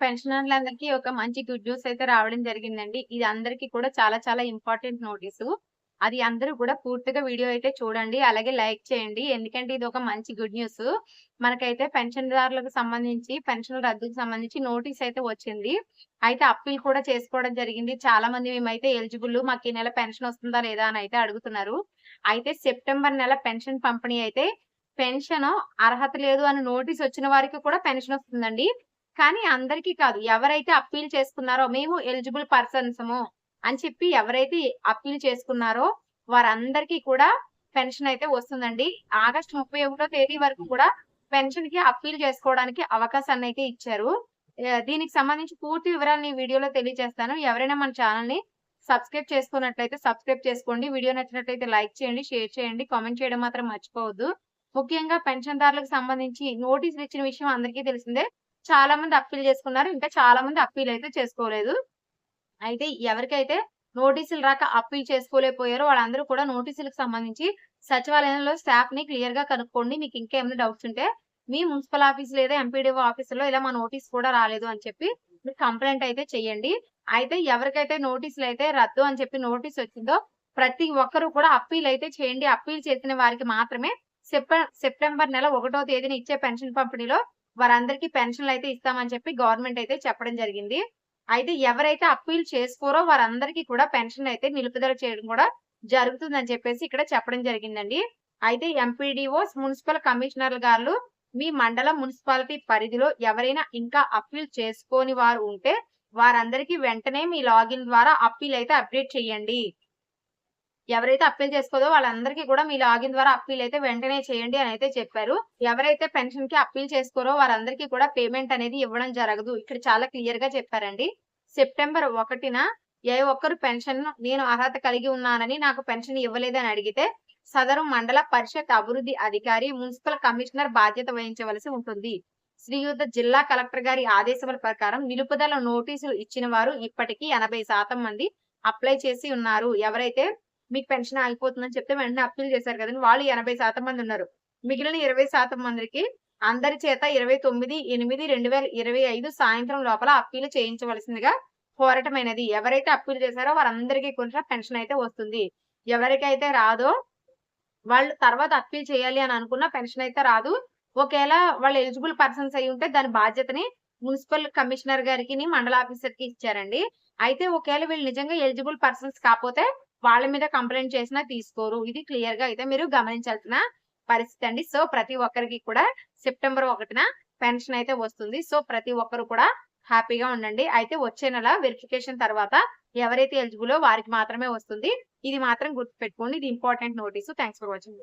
పెన్షనర్లందరికీ ఒక మంచి good news అయితే రావడం జరిగిందండి. ఇది అందరికీ కూడా చాలా చాలా ఇంపార్టెంట్ నోటీసు. అది అందరూ కూడా పూర్తిగా వీడియో అయితే చూడండి. అలాగే లైక్ చేయండి. ఎందుకంటే ఇది ఒక మంచి గుడ్ న్యూస్. మనకైతే పెన్షన్‌దారులకు సంబంధించి పెన్షన్ రద్దుకు సంబంధించి నోటీస్ అయితే వచ్చింది. అయితే అప్పీల్ కూడా చేసుకోవడం జరిగింది. చాలా మంది మేమైతే ఎలిజిబుల్ మాకు ఈ నెల పెన్షన్ వస్తుందా లేదా అని అయితే అడుగుతున్నారు. అయితే సెప్టెంబర్ నెల పెన్షన్ పంపిణీ అయితే పెన్షన్ అర్హత లేదు అని నోటీస్ వచ్చిన వారికి కూడా పెన్షన్ వస్తుందండి. కానీ అందరికీ కాదు. ఎవరైతే అప్పీల్ చేసుకున్నారో మేము ఎలిజిబుల్ పర్సన్సము అని చెప్పి ఎవరైతే అప్పీల్ చేసుకున్నారో వారందరికీ కూడా పెన్షన్ అయితే వస్తుందండి. ఆగస్ట్ ముప్పై ఒకటో తేదీ వరకు కూడా పెన్షన్కి అప్పీల్ చేసుకోవడానికి అవకాశాన్ని అయితే ఇచ్చారు. దీనికి సంబంధించి పూర్తి వివరాలను ఈ వీడియోలో తెలియజేస్తాను. ఎవరైనా మన ఛానెల్‌ని సబ్స్క్రైబ్ చేసుకున్నట్లయితే సబ్స్క్రైబ్ చేసుకోండి. వీడియో నచ్చినట్లయితే లైక్ చేయండి, షేర్ చేయండి, కామెంట్ చేయడం మాత్రం మర్చిపోవద్దు. ముఖ్యంగా పెన్షన్‌దారులకు సంబంధించి నోటీసులు ఇచ్చిన విషయం అందరికీ తెలిసిందే. చాలా మంది అప్పీల్ చేసుకున్నారు. ఇంకా చాలా మంది అప్పీల్ అయితే చేసుకోలేదు. అయితే ఎవరికైతే నోటీసులు రాక అప్పీల్ చేసుకోలేకపోయారో వాళ్ళందరూ కూడా నోటీసులకు సంబంధించి సచివాలయంలో స్టాఫ్ని క్లియర్గా కనుక్కోండి. మీకు ఇంకా ఏమైనా డౌట్స్ ఉంటే మీ మున్సిపల్ ఆఫీస్ లేదా ఎంపీడీఓ ఆఫీస్‌లో ఇలా మా నోటీస్ కూడా రాలేదు అని చెప్పి మీరు కంప్లైంట్ అయితే చేయండి. అయితే ఎవరికైతే నోటీసులు అయితే రద్దు అని చెప్పి నోటీస్ వచ్చిందో ప్రతి ఒక్కరు కూడా అప్పీల్ అయితే చేయండి. అప్పీల్ చేసిన వారికి మాత్రమే సెప్ట సెప్టెంబర్ నెల ఒకటో తేదీన ఇచ్చే పెన్షన్ పంపిణీలో వారందరికీ పెన్షన్‌లు అయితే ఇస్తామని చెప్పి గవర్నమెంట్ అయితే చెప్పడం జరిగింది. అయితే ఎవరైతే అప్పీల్ చేసుకోరో వారందరికీ కూడా పెన్షన్ అయితే నిలుపుదల చేయడం కూడా జరుగుతుందని చెప్పేసి ఇక్కడ చెప్పడం జరిగిందండి. అయితే ఎంపీడీఓస్, మున్సిపల్ కమిషనర్ గారు మీ మండలం మున్సిపాలిటీ పరిధిలో ఎవరైనా ఇంకా అప్పీల్ చేసుకోని వారు ఉంటే వారందరికీ వెంటనే మీ లాగిన్ ద్వారా అప్పీల్ అయితే అప్డేట్ చేయండి. ఎవరైతే అప్పీల్ చేసుకోదో వాళ్ళందరికీ కూడా మీ లాగిన్ ద్వారా అప్పీల్ అయితే వెంటనే చేయండి అని అయితే చెప్పారు. ఎవరైతే పెన్షన్కి అప్పీల్ చేసుకోరో వారందరికీ కూడా పేమెంట్ అనేది ఇవ్వడం జరగదు. ఇక్కడ చాలా క్లియర్గా చెప్పారండి. సెప్టెంబర్ ఒకటిన ఏ ఒక్కరు పెన్షన్ నేను అర్హత కలిగి ఉన్నానని నాకు పెన్షన్ ఇవ్వలేదని అడిగితే సదరు మండల పరిషత్ అభివృద్ధి అధికారి, మున్సిపల్ కమిషనర్ బాధ్యత వహించవలసి ఉంటుంది. శ్రీయుత జిల్లా కలెక్టర్ గారి ఆదేశాల ప్రకారం నిలుపుదల నోటీసులు ఇచ్చిన వారు ఇప్పటికీ 80% మంది అప్లై చేసి ఉన్నారు. ఎవరైతే మీకు పెన్షన్ ఆగిపోతుందని చెప్తే వెంటనే అప్పీల్ చేశారు కదండి వాళ్ళు 80% మంది ఉన్నారు. మిగిలిన 20% మందికి అందరి చేత 29/8/2025 సాయంత్రం లోపల అప్పీలు చేయించవలసిందిగా పోరాటమైనది ఎవరైతే అప్పీలు చేశారో వారందరికీ కొంచెం పెన్షన్ అయితే వస్తుంది. ఎవరికైతే రాదో వాళ్ళు తర్వాత అప్పీల్ చేయాలి అని అనుకున్న పెన్షన్ అయితే రాదు. ఒకవేళ వాళ్ళు ఎలిజిబుల్ పర్సన్స్ అయి ఉంటే దాని బాధ్యతని మున్సిపల్ కమిషనర్ గారికి మండల ఆఫీసర్కి ఇచ్చారండి. అయితే ఒకవేళ వీళ్ళు నిజంగా ఎలిజిబుల్ పర్సన్స్ కాకపోతే వాళ్ళ మీద కంప్లైంట్ చేసినా తీసుకోరు. ఇది క్లియర్గా అయితే మీరు గమనించాల్సిన పరిస్థితి అండి. సో ప్రతి ఒక్కరికి కూడా సెప్టెంబర్ ఒకటిన పెన్షన్ అయితే వస్తుంది. సో ప్రతి ఒక్కరు కూడా హ్యాపీగా ఉండండి. అయితే వచ్చే నెల వెరిఫికేషన్ తర్వాత ఎవరైతే ఎలిజిబులో వారికి మాత్రమే వస్తుంది. ఇది మాత్రం గుర్తుపెట్టుకోండి. ఇది important notice. Thanks for watching.